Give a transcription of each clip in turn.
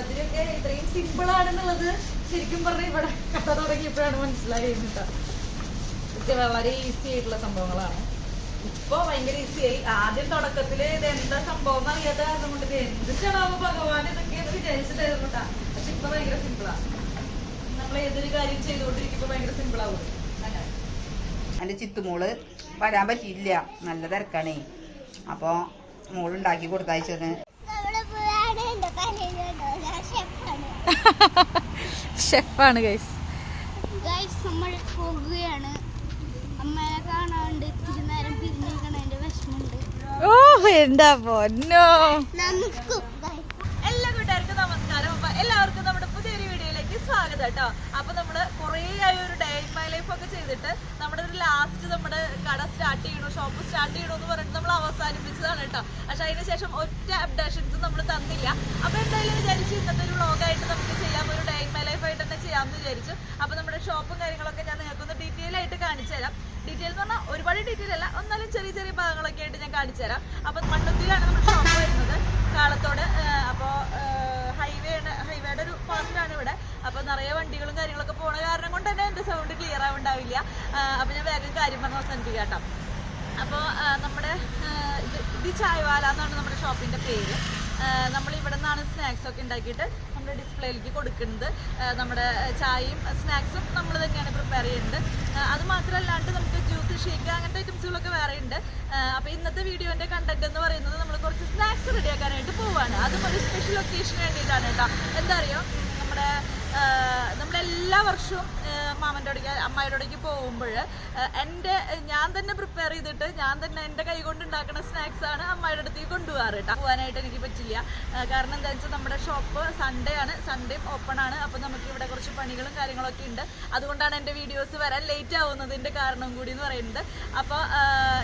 ഒക്കെ ഇത്രയും സിമ്പിൾ ആണെന്നുള്ളത് ശരിക്കും പറഞ്ഞ ഇവിടെ കഥ തുടങ്ങിയപ്പോഴാണ് മനസ്സിലായത് ഇതൊക്കെ വളരെ ഈസി ആയിട്ടുള്ള സംഭവങ്ങളാണ്. ഇപ്പൊ ഭയങ്കര ഈസി ആയി. ആദ്യം തുടക്കത്തിൽ ഇത് എന്താ സംഭവം എന്ന് അറിയാത്ത കാരണം കൊണ്ട് ഇത് എന്ത് ചെടാവ് ഭഗവാൻ ഇതൊക്കെയെന്ന് വിചാരിച്ചിട്ടായിരുന്നു കേട്ടാ. പക്ഷെ ഇപ്പൊ ഭയങ്കര സിമ്പിളാണ് നമ്മൾ ഏതൊരു കാര്യം ചെയ്തുകൊണ്ടിരിക്കുമ്പോ ഭയങ്കര അങ്ങനെ എന്റെ ചിത്തുമോൾ വരാൻ പറ്റിയില്ല. നല്ല തിരക്കാണേ. അപ്പോൾ മോളുണ്ടാക്കി കൊടുത്തയച്ചത് നമ്മൾ പോയാണ് എന്റെ കലയിലുണ്ടോ ഞാൻ ഷെഫാണ് ഗൈസ് ഗൈസ് നമ്മൾ പോകുകയാണ് അമ്മയെ കാണാണ്ട് ഇത്തിരി നേരം പിരിഞ്ഞിരിക്കണതിന്റെ വിഷമുണ്ട് ഓ എന്താ പൊന്നോ? നമുക്ക്. എല്ലാ കൂട്ടുകാർക്കും നമസ്കാരം. അപ്പൊ എല്ലാവർക്കും നമ്മുടെ പുതിയൊരു വീഡിയോയിലേക്ക് സ്വാഗതം കേട്ടോ. അപ്പൊ നമ്മൾ കുറേ ആയി ഒരു ഡേ ഇൻ മൈ ലൈഫ് ഒക്കെ ചെയ്തിട്ട് നമ്മുടെ ഒരു ലാസ്റ്റ് നമ്മുടെ കട സ്റ്റാർട്ട് ചെയ്യണോ ഷോപ്പ് സ്റ്റാർട്ട് ചെയ്യണോ എന്ന് പറഞ്ഞിട്ട് അവസാനിപ്പിച്ചതാണ് കേട്ടോ. പക്ഷെ അതിന് ശേഷം ഒറ്റ അപ്ഡേഷൻസ് നമ്മൾ തന്നില്ല. അപ്പൊ എന്തായാലും വിചാരിച്ചു ഇന്നത്തെ ഒരു വ്ളോഗായിട്ട് നമുക്ക് ചെയ്യാം. ഒരു ഡേ ഇൻ മൈ ലൈഫ് ആയിട്ട് തന്നെ ചെയ്യാമെന്ന് വിചാരിച്ചു. അപ്പൊ നമ്മുടെ ഷോപ്പും കാര്യങ്ങളൊക്കെ ഞാൻ നിങ്ങൾക്കൊന്ന് ഡീറ്റെയിൽ ആയിട്ട് കാണിച്ചു തരാം. ഡീറ്റെയിൽ എന്ന് പറഞ്ഞാൽ ഒരുപാട് ഡീറ്റെയിൽ അല്ല. എന്നാലും ചെറിയ ചെറിയ ഭാഗങ്ങളൊക്കെ ആയിട്ട് ഞാൻ കാണിച്ചു തരാം. അപ്പൊ മണ്ണുത്തിയിലാണ് നമ്മുടെ ഷോപ്പ് വരുന്നത്. കാളത്തോട് അപ്പോൾ ഹൈവേ ഹൈവേയുടെ ഒരു പാർട്ടിലാണ് ഇവിടെ. അപ്പോൾ നിറയെ വണ്ടികളും കാര്യങ്ങളൊക്കെ പോണ കാരണം കൊണ്ട് തന്നെ എന്റെ സൗണ്ട് ക്ലിയർ ആവുണ്ടാവില്ല. അപ്പോൾ ഞാൻ വേഗം കാര്യം പറഞ്ഞ് അവസാനിപ്പിക്കാം കേട്ടോ. അപ്പോൾ നമ്മുടെ ഇത് ചായവാല എന്നാണ് നമ്മുടെ ഷോപ്പിന്റെ പേര്. നമ്മൾ ഇവിടെ നിന്നാണ് സ്നാക്സ് ഒക്കെ ഉണ്ടാക്കിയിട്ട് നമ്മുടെ ഡിസ്പ്ലേയിലേക്ക് കൊടുക്കുന്നത്. നമ്മുടെ ചായയും സ്നാക്സും നമ്മൾ തന്നെയാണ് പ്രിപ്പയർ ചെയ്യുന്നത്. അത് മാത്രമല്ലാണ്ട് നമുക്ക് ജ്യൂസ് ഷേക്ക് അങ്ങനത്തെ ഐറ്റംസുകളൊക്കെ വേറെ ഉണ്ട്. അപ്പോൾ ഇന്നത്തെ വീഡിയോന്റെ കണ്ടന്റ് എന്ന് പറയുന്നത് നമ്മൾ കുറച്ച് സ്നാക്സ് റെഡിയാക്കാനായിട്ട് പോവാണ്. അതും ഒരു സ്പെഷ്യൽ ഒക്കേഷന് വേണ്ടിയിട്ടാണ് കേട്ടോ. എന്താ അറിയോ? നമ്മുടെ നമ്മളെല്ലാ വർഷവും മാമന്റെ അവിടേക്ക് അമ്മായിയുടെ അവിടേക്ക് പോകുമ്പോൾ എന്റെ ഞാൻ തന്നെ പ്രിപ്പയർ ചെയ്തിട്ട് ഞാൻ തന്നെ എന്റെ കൈ കൊണ്ട് ഉണ്ടാക്കുന്ന സ്നാക്സ് ആണ് അമ്മായിയുടെ അടുത്തേക്ക് കൊണ്ടുപോകാറ് കേട്ടോ പോകാനായിട്ട് എനിക്ക് പറ്റില്ല. കാരണം എന്താ വെച്ചാൽ നമ്മുടെ ഷോപ്പ് സൺഡേ ആണ്. സൺഡേ ഓപ്പൺ ആണ്. അപ്പോൾ നമുക്ക് ഇവിടെ കുറച്ച് പണികളും കാര്യങ്ങളൊക്കെ ഉണ്ട്. അതുകൊണ്ടാണ് എന്റെ വീഡിയോസ് വരാൻ ലേറ്റ് ആവുന്നതിന്റെ കാരണം കൂടി എന്ന് പറയുന്നത്. അപ്പോൾ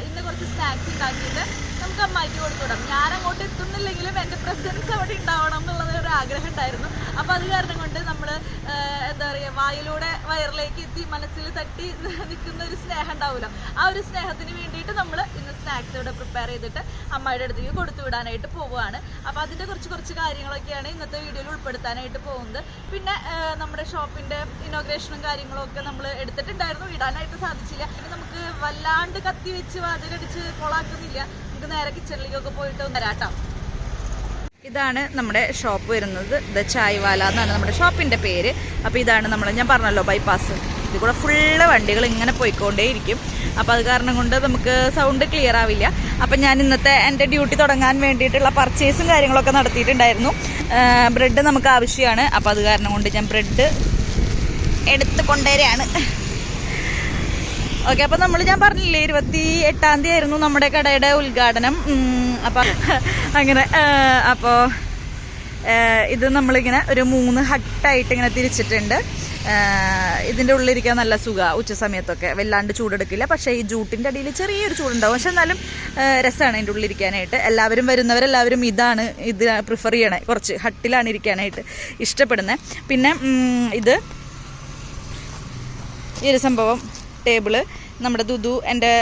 ഇന്ന് കുറച്ച് സ്നാക്സ് ഉണ്ടാക്കിയിട്ട് നമുക്ക് അമ്മായിക്ക് കൊടുത്തുവിടാം. ഞാൻ അങ്ങോട്ട് എത്തുന്നില്ലെങ്കിലും എന്റെ പ്രസൻസ് അവിടെ ഉണ്ടാവണം എന്നുള്ളത് ആഗ്രഹം ഉണ്ടായിരുന്നു അപ്പോൾ അത് കാരണം കൊണ്ട് നമ്മൾ എന്താ പറയുക വായിലൂടെ വയറിലേക്ക് എത്തി മനസ്സിൽ തട്ടി നിൽക്കുന്ന ഒരു സ്നേഹം ഉണ്ടാവുമല്ലോ ആ ഒരു സ്നേഹത്തിന് വേണ്ടിയിട്ട് നമ്മൾ ഇന്ന് സ്നാക്സ് ഇവിടെ പ്രിപ്പയർ ചെയ്തിട്ട് അമ്മയുടെ അടുത്തേക്ക് കൊടുത്തു വിടാനായിട്ട് പോവുകയാണ്. അപ്പോൾ അതിന്റെ കുറച്ച് കുറച്ച് കാര്യങ്ങളൊക്കെയാണ് ഇന്നത്തെ വീഡിയോയിൽ ഉൾപ്പെടുത്താനായിട്ട് പോകുന്നത്. പിന്നെ നമ്മുടെ ഷോപ്പിന്റെ ഇനോഗ്രേഷനും കാര്യങ്ങളും ഒക്കെ നമ്മൾ എടുത്തിട്ടുണ്ടായിരുന്നു. ഇടാനായിട്ട് സാധിച്ചില്ല. പിന്നെ നമുക്ക് വല്ലാണ്ട് കത്തി വെച്ച് വാചകടിച്ച് കൊളാക്കുന്നില്ല. നമുക്ക് നേരെ കിച്ചണിലേക്കൊക്കെ പോയിട്ട് ഒന്ന് വരാട്ടോ ഇതാണ് നമ്മുടെ ഷോപ്പ് വരുന്നത്. ദ ചായ്വാല എന്നാണ് നമ്മുടെ ഷോപ്പിന്റെ പേര്. അപ്പോൾ ഇതാണ് നമ്മൾ ഞാൻ പറഞ്ഞല്ലോ ബൈപ്പാസ് ഇത് കൂടെ ഫുള്ള് വണ്ടികൾ ഇങ്ങനെ പോയിക്കൊണ്ടേയിരിക്കും. അപ്പോൾ അത് കാരണം കൊണ്ട് നമുക്ക് സൗണ്ട് ക്ലിയർ ആവില്ല. അപ്പം ഞാൻ ഇന്നത്തെ എന്റെ ഡ്യൂട്ടി തുടങ്ങാൻ വേണ്ടിയിട്ടുള്ള പർച്ചേസും കാര്യങ്ങളൊക്കെ നടത്തിയിട്ടുണ്ടായിരുന്നു. ബ്രെഡ് നമുക്ക് ആവശ്യമാണ്. അപ്പോൾ അത് കാരണം കൊണ്ട് ഞാൻ ബ്രെഡ് എടുത്തു കൊണ്ടുവരികയാണ് ഓക്കെ അപ്പൊ നമ്മൾ ഞാൻ പറഞ്ഞില്ലേ ഇരുപത്തി എട്ടാം തീയതി ആയിരുന്നു നമ്മുടെ കടയുടെ ഉദ്ഘാടനം. അപ്പൊ അങ്ങനെ അപ്പോൾ ഇത് നമ്മളിങ്ങനെ ഒരു മൂന്ന് ഹട്ടായിട്ട് ഇങ്ങനെ തിരിച്ചിട്ടുണ്ട്. ഇതിന്റെ ഉള്ളിലിരിക്കാൻ നല്ല സുഖ ഉച്ച സമയത്തൊക്കെ. വല്ലാണ്ട് ചൂടെടുക്കില്ല. പക്ഷേ ഈ ജൂട്ടിന്റെ അടിയിൽ ചെറിയൊരു ചൂടുണ്ടാവും. പക്ഷെ എന്നാലും രസമാണ് അതിന്റെ ഉള്ളിലിരിക്കാനായിട്ട്. എല്ലാവരും വരുന്നവരെല്ലാവരും ഇതാണ് ഇത് പ്രിഫർ ചെയ്യണേ. കുറച്ച് ഹട്ടിലാണ് ഇരിക്കാനായിട്ട് ഇഷ്ടപ്പെടുന്നത് പിന്നെ ഇത് ഈ ഒരു സംഭവം ടേബിൾ നമ്മുടെ ദുദു എന്റെ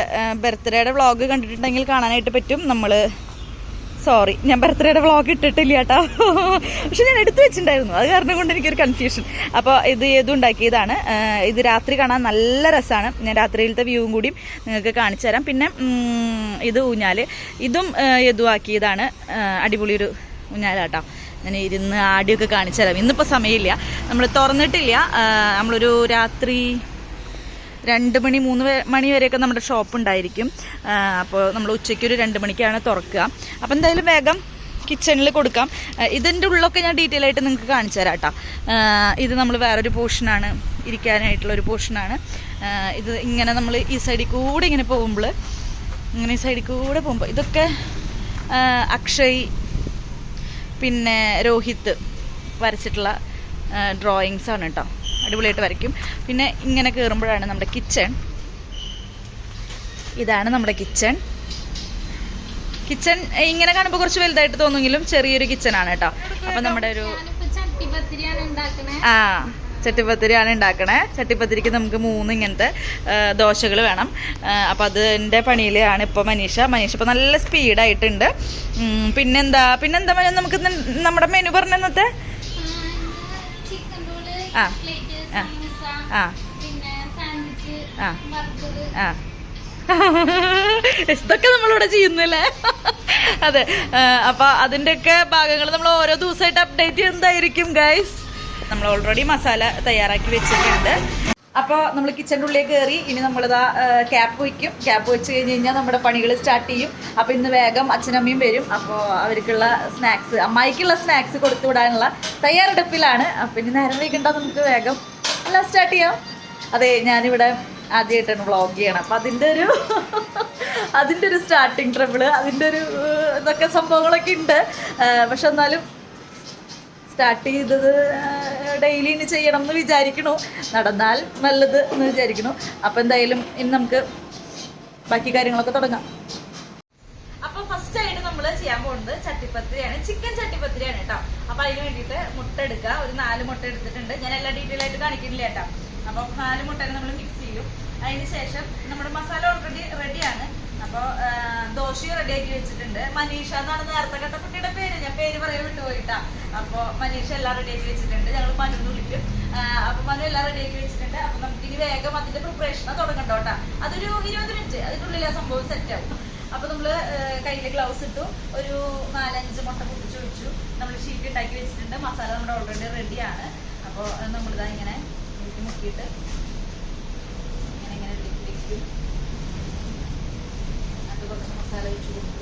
ബർത്ത്ഡേയുടെ വ്ളോഗ് കണ്ടിട്ടുണ്ടെങ്കിൽ കാണാനായിട്ട് പറ്റും. നമ്മൾ സോറി ഞാൻ ബർത്ത്ഡേയുടെ വ്ളോഗ് ഇട്ടിട്ടില്ല കേട്ടോ. പക്ഷെ ഞാൻ എടുത്തു വെച്ചിട്ടുണ്ടായിരുന്നു. അത് കാരണം കൊണ്ട് എനിക്കൊരു കൺഫ്യൂഷൻ അപ്പോൾ ഇത് ഏതും ഉണ്ടാക്കിയതാണ്. ഇത് രാത്രി കാണാൻ നല്ല രസമാണ് ഞാൻ രാത്രിയിലത്തെ വ്യൂവും കൂടിയും നിങ്ങൾക്ക് കാണിച്ചു തരാം. പിന്നെ ഇത് ഊഞ്ഞാൽ ഇതും ഏതും ആക്കിയതാണ്. ആ, അടിപൊളി ഒരു ഊഞ്ഞാലാട്ടോ ഞാൻ ഇരുന്ന് ആടിയൊക്കെ കാണിച്ചു തരാം. ഇന്നിപ്പോൾ സമയമില്ല. നമ്മൾ തുറന്നിട്ടില്ല. നമ്മളൊരു രാത്രി രണ്ട് മണി മൂന്ന് മണി വരെയൊക്കെ നമ്മുടെ ഷോപ്പ് ഉണ്ടായിരിക്കും. അപ്പോൾ നമ്മൾ ഉച്ചയ്ക്ക് ഒരു രണ്ട് മണിക്കാണ് തുറക്കുക. അപ്പോൾ എന്തായാലും വേഗം കിച്ചണിൽ കൊടുക്കാം. ഇതിന്റെ ഉള്ളൊക്കെ ഞാൻ ഡീറ്റെയിൽ ആയിട്ട് നിങ്ങൾക്ക് കാണിച്ചു തരാം കേട്ടോ. ഇത് നമ്മൾ വേറൊരു പോർഷനാണ് ഇരിക്കാനായിട്ടുള്ള ഒരു പോർഷനാണ് ഇത് ഇങ്ങനെ നമ്മൾ ഈ സൈഡിൽ കൂടെ ഇങ്ങനെ പോകുമ്പോൾ ഇങ്ങനെ ഈ സൈഡിൽ കൂടെ പോകുമ്പോൾ ഇതൊക്കെ അക്ഷയ് പിന്നെ രോഹിത്ത് വരച്ചിട്ടുള്ള ഡ്രോയിങ്സാണ് കേട്ടോ. അടിപൊളിയായിട്ട് വരയ്ക്കും. പിന്നെ ഇങ്ങനെ കയറുമ്പോഴാണ് നമ്മുടെ കിച്ചൺ ഇതാണ് നമ്മുടെ കിച്ചൺ കിച്ചൺ ഇങ്ങനെ കാണുമ്പോൾ കുറച്ച് വലുതായിട്ട് തോന്നുമെങ്കിലും ചെറിയൊരു കിച്ചൺ ആണ് കേട്ടോ. അപ്പൊ നമ്മുടെ ഒരു ആ ചട്ടിപ്പത്തിരിയാണ് ഉണ്ടാക്കണേ. ചട്ടിപ്പത്തിരിക്ക് നമുക്ക് മൂന്ന് ഇങ്ങനത്തെ ദോശകൾ വേണം. അപ്പം അതിന്റെ പണിയിലാണ് ഇപ്പോൾ മനീഷ. മനീഷ ഇപ്പോൾ നല്ല സ്പീഡായിട്ടുണ്ട്. പിന്നെന്താ പിന്നെന്താ നമുക്ക് നമ്മുടെ മെനു പറഞ്ഞ ഇന്നത്തെ? ആ ആ. ആ. ആ. ഇതൊക്കെ നമ്മളിവിടെ ചെയ്യുന്നില്ലേ? അതെ. അപ്പൊ അതിന്റെയൊക്കെ ഭാഗങ്ങൾ നമ്മൾ ഓരോ ദിവസമായിട്ട് അപ്ഡേറ്റ് ചെയ്യുന്നതായിരിക്കും ഗൈസ് നമ്മൾ ഓൾറെഡി മസാല തയ്യാറാക്കി വെച്ചിട്ടുണ്ട്. അപ്പോൾ നമ്മൾ കിച്ചന്റെ ഉള്ളിൽ കയറി ഇനി നമ്മളിതാ ക്യാപ്പ് വയ്ക്കും ക്യാപ്പ് വെച്ച് കഴിഞ്ഞ് കഴിഞ്ഞാൽ നമ്മുടെ പണികൾ സ്റ്റാർട്ട് ചെയ്യും. അപ്പോൾ ഇന്ന് വേഗം അച്ഛനമ്മയും വരും. അപ്പോൾ അവർക്കുള്ള സ്നാക്സ് അമ്മായിക്കുള്ള സ്നാക്സ് കൊടുത്തു വിടാനുള്ള തയ്യാറെടുപ്പിലാണ്. അപ്പം ഇനി നേരം വൈകണ്ട നമുക്ക് വേഗം എല്ലാം സ്റ്റാർട്ട് ചെയ്യാം. അതെ ഞാനിവിടെ ആദ്യമായിട്ടാണ് വ്ളോഗ് ചെയ്യണം. അപ്പം അതിന്റെ ഒരു അതിന്റെ ഒരു സ്റ്റാർട്ടിങ് ട്രബിൾ അതിന്റെ ഒരു ഇതൊക്കെ സംഭവങ്ങളൊക്കെ ഉണ്ട്. പക്ഷെ എന്നാലും സ്റ്റാർട്ട് ചെയ്തത് ഡെയിലി ഇനി ചെയ്യണം എന്ന് വിചാരിക്കണു. നടന്നാൽ നല്ലത് എന്ന് വിചാരിക്കണു. അപ്പം എന്തായാലും ഇനി നമുക്ക് ബാക്കി കാര്യങ്ങളൊക്കെ തുടങ്ങാം. നമ്മൾ ചെയ്യാൻ പോകുന്നത് ചട്ടിപ്പത്തിരിയാണ്. ചിക്കൻ ചട്ടിപ്പത്തിരിയാണ് കേട്ടോ. അപ്പൊ അതിന് വേണ്ടിയിട്ട് മുട്ട എടുക്കുക. ഒരു നാല് മുട്ട എടുത്തിട്ടുണ്ട്. ഞാൻ എല്ലാ ഡീറ്റെയിൽ ആയിട്ട് കാണിക്കുന്നില്ല കേട്ടോ. അപ്പൊ നാല് മുട്ടനെ നമ്മൾ മിക്സ് ചെയ്യും. അതിന് ശേഷം നമ്മുടെ മസാല ഓൾറെഡി റെഡിയാണ് അപ്പോൾ ദോശയും റെഡി ആക്കി വെച്ചിട്ടുണ്ട്. മനീഷ എന്നാണ് നേരത്തെ കണ്ട കുട്ടിയുടെ പേര്. ഞാൻ പേര് പറയാൻ വിട്ടുപോയിട്ടാ. അപ്പോൾ മനീഷ എല്ലാം റെഡി ആക്കി വെച്ചിട്ടുണ്ട്. ഞങ്ങൾ മനു വിളിക്കും. അപ്പൊ മനു എല്ലാം റെഡി ആക്കി വെച്ചിട്ടുണ്ട്. അപ്പൊ നമുക്ക് ഇനി വേഗം അതിന്റെ പ്രിപ്പറേഷൻ തുടങ്ങണ്ടോട്ടാ അതൊരു ഇരുപത് മിനിറ്റ് അതിനുള്ളിൽ ആ സംഭവം സെറ്റ് ആവും. അപ്പൊ നമ്മൾ കയ്യിൽ ഗ്ലൗസ് ഇട്ടു ഒരു നാലഞ്ച് മുട്ട പൊട്ടിച്ച് വെച്ചു നമ്മൾ ഷീറ്റ് ഉണ്ടാക്കി വെച്ചിട്ടുണ്ട്. മസാല നമ്മുടെ ഓൾറെഡി റെഡിയാണ് അപ്പോൾ നമ്മളിതാ ഇങ്ങനെ ഇതിലേക്ക് മുക്കിയിട്ട് ഇങ്ങനെ ഇങ്ങനെ വെക്കും അത് കുറച്ച് മസാല വെച്ച് കൊടുക്കും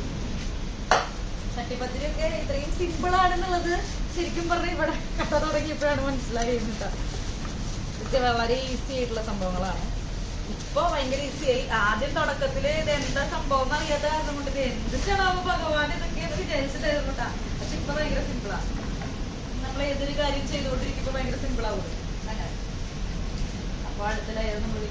ചട്ടിപ്പത്തിരിയൊക്കെ ഇത്രയും സിമ്പിൾ ആണെന്നുള്ളത് ശരിക്കും പറഞ്ഞാൽ ഇവിടെ കട്ട തുടങ്ങിയപ്പോഴാണ് മനസ്സിലായത് കേട്ടോ. വളരെ ഈസി ആയിട്ടുള്ള സംഭവങ്ങളാണ്. ഇപ്പൊ ഭയങ്കര ഈസി ആയി. ആദ്യം തുടക്കത്തിൽ ഇത് എന്താ സംഭവം എന്ന് അറിയാത്ത കാരണം കൊണ്ട് ഇത് എന്ത് ചെയ്യണോ ഭഗവാൻ ഇതൊക്കെ വിചാരിച്ചിട്ടായിരുന്നു കേട്ടാ പക്ഷെ ഇപ്പൊ ഭയങ്കര സിമ്പിളാ നമ്മൾ ഏതൊരു കാര്യം ചെയ്തുകൊണ്ടിരിക്കുമ്പോ ഭയങ്കര സിമ്പിൾ ആവും. അപ്പൊ അടുത്ത ലെയർ നമ്മൾ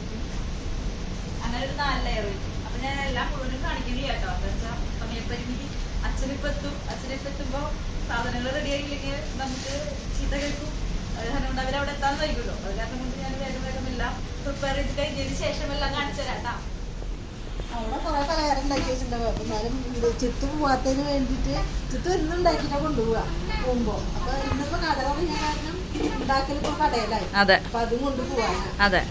അങ്ങനെ ഒരു നാല് ലെയർ വെക്കും. അപ്പൊ ഞാൻ എല്ലാം മുഴുവനും കാണിക്കുന്നില്ല കേട്ടോ എന്താ വെച്ചാൽ സമയപരിമിതി? അച്ഛനിപ്പോ എത്തും അച്ഛനിപ്പോ എത്തുമ്പോ സാധനങ്ങൾ റെഡി ആയില്ലെങ്കിൽ നമുക്ക് ചീത്ത കേൾക്കും. അത് കാരണം കൊണ്ട് അവരവിടെ എത്താൻ വൈകുമല്ലോ. അത് കാരണം കൊണ്ട് ഞാൻ വേഗം വേഗം എല്ലാം പ്രിപ്പയർ ചെയ്ത് കഴിഞ്ഞതിന് ശേഷം എല്ലാം കാണിച്ചു തരാം കേട്ടാ. അവിടെ കുറെ പലഹാരം ഉണ്ടാക്കി വെച്ചിട്ടുണ്ടാവും. അപ്പൊ എന്നാലും ഇത് ചിത്തു പോവാത്തതിന് വേണ്ടിയിട്ട് ചിത്തു ഇന്ന് ഉണ്ടാക്കിട്ടാ കൊണ്ടുപോവാ പോകുമ്പോ. അപ്പൊ ഇന്നിപ്പോ കട തുടങ്ങിയ കാരണം ഉണ്ടാക്കലിപ്പോ കടയിലായി. അതെ. അപ്പൊ അതും കൊണ്ടുപോവാണ് അതെ.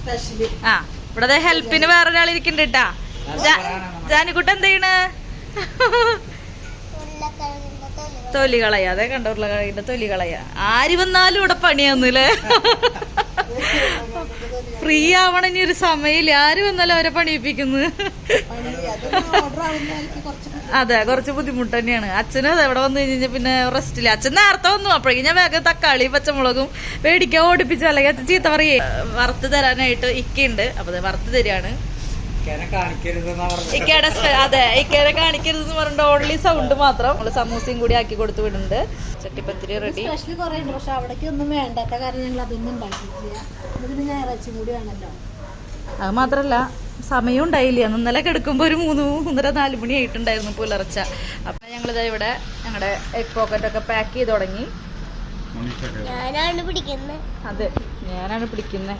സ്പെഷ്യലി ആ ഇവിടെ ഹെൽപ്പിന് വേറൊരാൾ ഇരിക്കുന്നുണ്ട് കേട്ടാ. ജാനിക്കുട്ട എന്ത് ചെയ്യണ്? തൊലി കളയ അതെ കണ്ട ഉരുളക്കിഴങ്ങിന്റെ തൊലി കളയ ആര് വന്നാലും ഇവിടെ പണിയാന്നില്ലേ ഫ്രീ ആവണ ഇനി ഒരു സമയമില്ല. ആര് വന്നാലും അവരെ പണിയിപ്പിക്കുന്നു. അതെ കുറച്ച് ബുദ്ധിമുട്ട് തന്നെയാണ്. അച്ഛനും അതെ ഇവിടെ വന്നു കഴിഞ്ഞാൽ പിന്നെ റെസ്റ്റില്ല അച്ഛൻ നേരത്തെ വന്നു. അപ്പോഴേക്കും ഞാൻ വേഗം തക്കാളി പച്ചമുളകും മേടിക്കാൻ ഓടിപ്പിച്ചു. അല്ലെങ്കിൽ അച്ഛൻ ചീത്ത പറയേ. വറുത്ത് തരാനായിട്ട് ഇക്കയുണ്ട്. അപ്പൊ വറുത്ത് തരികയാണ്. ഇക്കയുടെ അതെ ഇക്കയുടെ കാണിക്കരുതെന്ന് പറഞ്ഞിട്ട് ഓൺലി സൗണ്ട് മാത്രം നമ്മൾ സമൂസയും കൂടി ആക്കി കൊടുത്തു വിടുന്നുണ്ട്. ചട്ടിപ്പത്തിരി റെഡി സ്പെഷ്യൽ കുറെ ഉണ്ട് പക്ഷെ അവിടേക്ക് ഒന്നും വേണ്ടാത്ത കാരണം ഞങ്ങൾ അതൊന്നും ഉണ്ടാക്കിയിട്ടില്ല. ഇത് പിന്നെ ഞായറാഴ്ചയും കൂടി ആണല്ലോ അത് മാത്രല്ല സമയം ഉണ്ടായില്ല. ഇന്നലെ കിടക്കുമ്പോൾ ഒരു മൂന്ന് മൂന്നര നാല് മണി ആയിട്ടുണ്ടായിരുന്നു പുലർച്ച. അപ്പം ഞങ്ങളിതാ ഇവിടെ ഞങ്ങളുടെ എഗ് പോക്കറ്റ് ഒക്കെ പാക്ക് ചെയ്ത് തുടങ്ങി. അതെ ഞാനാണ് പിടിക്കുന്നത്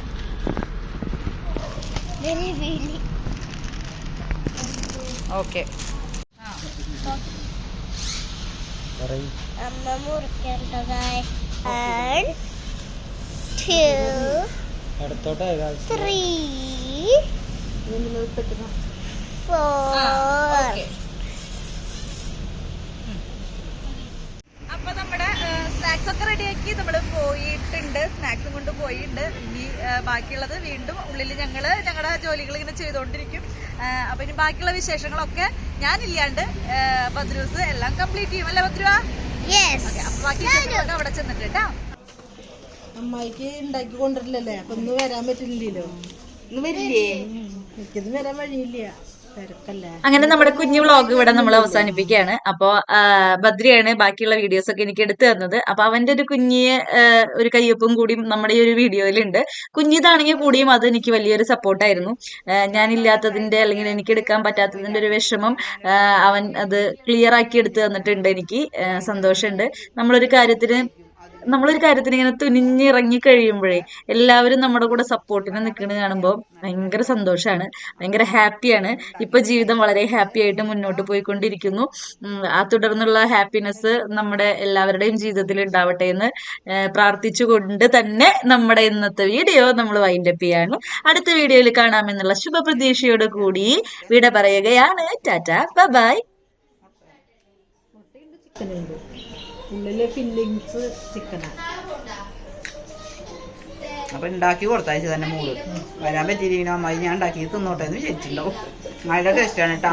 ഓക്കെ. അമ്മ മുറിക്കേണ്ടതായി ത്രീ two, three, four. അപ്പൊ നമ്മുടെ സ്നാക്സ് ഒക്കെ റെഡിയാക്കി നമ്മൾ പോയിട്ടുണ്ട്. സ്നാക്സും കൊണ്ട് പോയിട്ടുണ്ട് ഇനി ബാക്കിയുള്ളത് വീണ്ടും ഉള്ളിൽ ഞങ്ങൾ ഞങ്ങളുടെ ജോലികൾ ഇങ്ങനെ ചെയ്തുകൊണ്ടിരിക്കും അപ്പൊ ഇനി ബാക്കിയുള്ള വിശേഷങ്ങളൊക്കെ ഞാൻ ഇല്ലാണ്ട് ബദ്രൂസ് എല്ലാം കംപ്ലീറ്റ് ചെയ്യും അല്ലേ അപ്പൊ ബാക്കി അവിടെ ചെന്നിട്ട് കേട്ടോ. അമ്മായിക്ക് ഉണ്ടാക്കി കൊണ്ടിട്ടില്ലല്ലേ അപ്പൊ ഇന്ന് വരാൻ പറ്റില്ലല്ലോ. ഇന്ന് വരില്ലേ? എനിക്കിത് വരാൻ വഴിയില്ല. അങ്ങനെ നമ്മുടെ കുഞ്ഞു വ്ളോഗ് ഇവിടെ നമ്മൾ അവസാനിപ്പിക്കുകയാണ്. അപ്പോ ബദ്രിയാണ് ബാക്കിയുള്ള വീഡിയോസ് ഒക്കെ എനിക്ക് എടുത്തു തന്നത്. അപ്പൊ അവന്റെ ഒരു കുഞ്ഞിയെ ഒരു കയ്യൊപ്പും കൂടി നമ്മുടെ ഈ ഒരു വീഡിയോയിലുണ്ട് കുഞ്ഞിതാണെങ്കിൽ കൂടിയും അത് എനിക്ക് വലിയൊരു സപ്പോർട്ടായിരുന്നു ഞാനില്ലാത്തതിന്റെ അല്ലെങ്കിൽ എനിക്ക് എടുക്കാൻ പറ്റാത്തതിന്റെ ഒരു വിഷമം അവൻ അത് ക്ലിയർ ആക്കി എടുത്തു തന്നിട്ടുണ്ട് എനിക്ക്. സന്തോഷമുണ്ട്. നമ്മളൊരു കാര്യത്തിന് നമ്മളൊരു കാര്യത്തിന് ഇങ്ങനെ തുനിഞ്ഞിറങ്ങി കഴിയുമ്പോഴേ എല്ലാവരും നമ്മുടെ കൂടെ സപ്പോർട്ടിന് നിൽക്കുന്നത് കാണുമ്പോൾ ഭയങ്കര സന്തോഷമാണ് ഭയങ്കര ഹാപ്പിയാണ് ഇപ്പൊ ജീവിതം വളരെ ഹാപ്പി ആയിട്ട് മുന്നോട്ട് പോയിക്കൊണ്ടിരിക്കുന്നു. ആ തുടർന്നുള്ള ഹാപ്പിനെസ് നമ്മുടെ എല്ലാവരുടെയും ജീവിതത്തിൽ ഉണ്ടാവട്ടെ എന്ന് പ്രാർത്ഥിച്ചുകൊണ്ട് തന്നെ നമ്മുടെ ഇന്നത്തെ വീഡിയോ നമ്മൾ വൈൻഡപ്പ് ചെയ്യാണ്. അടുത്ത വീഡിയോയിൽ കാണാമെന്നുള്ള ശുഭപ്രതീക്ഷയോട് കൂടി വിട പറയുകയാണ്. ടാറ്റ ബൈ ഉള്ളിൽ ഫില്ലിങ്സ് ചിക്കനാണ് അപ്പൊ ഉണ്ടാക്കി കൊടുത്തയച്ചു തന്നെ മൂൾ. വരാൻ പറ്റിയിരിക്കണോ അമ്മായി ഞാൻ ഉണ്ടാക്കി തിന്നോട്ടെ എന്ന് വിചാരിച്ചിട്ടുണ്ടാവും. നല്ല ടേസ്റ്റാണ് കേട്ടോ